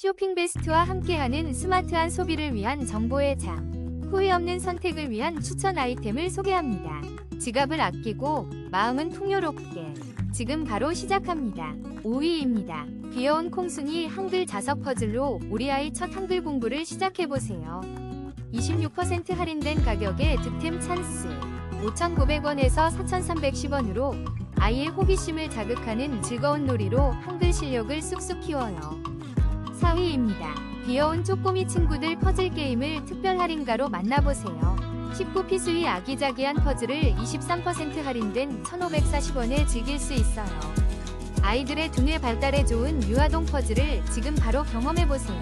쇼핑 베스트와 함께하는 스마트한 소비를 위한 정보의 장. 후회 없는 선택을 위한 추천 아이템을 소개합니다. 지갑을 아끼고 마음은 풍요롭게. 지금 바로 시작합니다. 5위입니다. 귀여운 콩순이 한글 자석 퍼즐로 우리 아이 첫 한글 공부를 시작해보세요. 26% 할인된 가격에 득템 찬스. 5,900원에서 4,310원으로 아이의 호기심을 자극하는 즐거운 놀이로 한글 실력을 쑥쑥 키워요. 4위입니다. 귀여운 쪼꼬미 친구들 퍼즐 게임을 특별 할인가로 만나보세요. 19피스의 아기자기한 퍼즐을 23% 할인된 1,540원에 즐길 수 있어요. 아이들의 두뇌 발달에 좋은 유아동 퍼즐을 지금 바로 경험해보세요.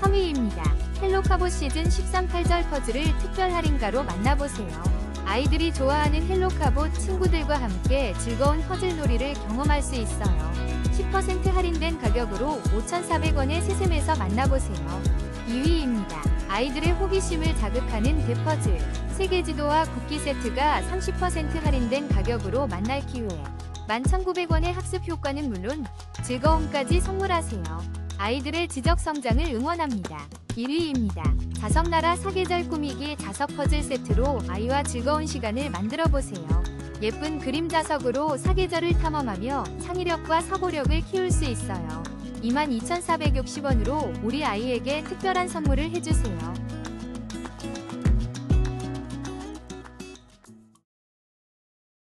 3위입니다. 헬로카보 시즌 13 팔절 퍼즐을 특별 할인가로 만나보세요. 아이들이 좋아하는 헬로카보 친구들과 함께 즐거운 퍼즐 놀이를 경험할 수 있어요. 10% 할인된 가격으로 5,400원의 세셈에서 만나보세요. 2위입니다. 아이들의 호기심을 자극하는 대퍼즐. 세계 지도와 국기 세트가 30% 할인된 가격으로 만날 기회. 11,900원의 학습 효과는 물론 즐거움까지 선물하세요. 아이들의 지적 성장을 응원합니다. 1위입니다. 자석나라 사계절 꾸미기 자석 퍼즐 세트로 아이와 즐거운 시간을 만들어 보세요. 예쁜 그림 자석으로 사계절을 탐험하며 창의력과 사고력을 키울 수 있어요. 22,460원으로 우리 아이에게 특별한 선물을 해주세요.